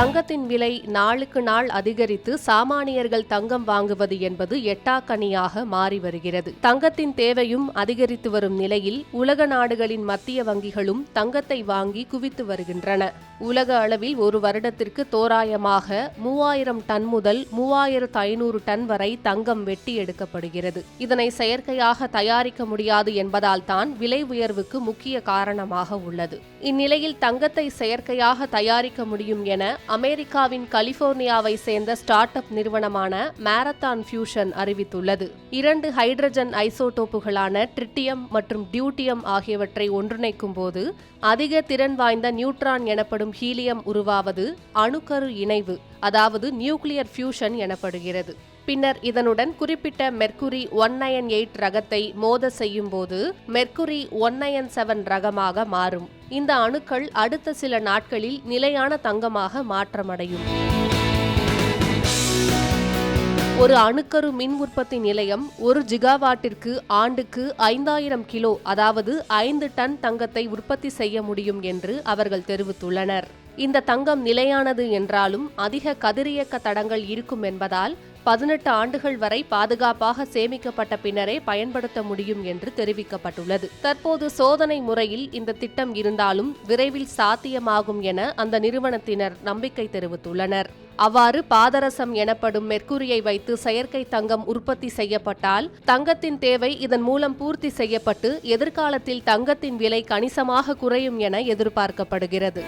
தங்கத்தின் விலை நாளுக்கு நாள் அதிகரித்து சாமானியர்கள் தங்கம் வாங்குவது என்பது எட்டாக்கனியாக மாறி வருகிறது. தங்கத்தின் தேவையும் அதிகரித்து வரும் நிலையில் உலக நாடுகளின் மத்திய வங்கிகளும் தங்கத்தை வாங்கி குவித்து வருகின்றன. உலக அளவில் ஒரு வருடத்திற்கு தோராயமாக மூவாயிரம் டன் முதல் மூவாயிரத்து ஐநூறு டன் வரை தங்கம் வெட்டி எடுக்கப்படுகிறது. இதனை செயற்கையாக தயாரிக்க முடியாது என்பதால் தான் விலை உயர்வுக்கு முக்கிய காரணமாக உள்ளது. இந்நிலையில் தங்கத்தை செயற்கையாக தயாரிக்க முடியும் என அமெரிக்காவின் கலிபோர்னியாவை சேர்ந்த ஸ்டார்ட் அப் நிறுவனமான மாரத்தான் ஃபியூஷன் அறிவித்துள்ளது. இரண்டு ஹைட்ரஜன் ஐசோடோப்புகளான ட்ரிட்டியம் மற்றும் டியூட்டியம் ஆகியவற்றை ஒன்றிணைக்கும் போது அதிக திறன் வாய்ந்த நியூட்ரான் எனப்படும் ஹீலியம் உருவாவது அணுக்கரு இணைவு. அதாவது நியூக்ளியர் ஃபியூஷன் எனப்படுகிறது. பின்னர் இதனுடன் குறிப்பிட்ட மெர்க்குரி ஒன் நயன் எயிட் ரகத்தை மோத செய்யும் போது மெர்க்குரி ஒன் நயன் செவன் ரகமாக மாறும். இந்த அணுக்கள் அடுத்த சில நாட்களில் நிலையான தங்கமாக மாற்றமடையும். ஒரு அணுக்கரு மின் உற்பத்தி நிலையம் ஒரு ஜிகாவாட்டிற்கு ஆண்டுக்கு ஐந்தாயிரம் கிலோ அதாவது ஐந்து டன் தங்கத்தை உற்பத்தி செய்ய முடியும் என்று அவர்கள் தெரிவித்துள்ளனர். இந்த தங்கம் நிலையானது என்றாலும் அதிக கதிரியக்க தடங்கள் இருக்கும் என்பதால் பதினெட்டு ஆண்டுகள் வரை பாதுகாப்பாக சேமிக்கப்பட்ட பின்னரே பயன்படுத்த முடியும் என்று தெரிவிக்கப்பட்டுள்ளது. தற்போது சோதனை முறையில் இந்த திட்டம் இருந்தாலும் விரைவில் சாத்தியமாகும் என அந்த நிறுவனத்தினர் நம்பிக்கை தெரிவித்துள்ளனர். அவ்வாறு பாதரசம் எனப்படும் மெர்க்குரியை வைத்து செயற்கை தங்கம் உற்பத்தி செய்யப்பட்டால் தங்கத்தின் தேவை இதன் மூலம் பூர்த்தி செய்யப்பட்டு எதிர்காலத்தில் தங்கத்தின் விலை கணிசமாக குறையும் என எதிர்பார்க்கப்படுகிறது.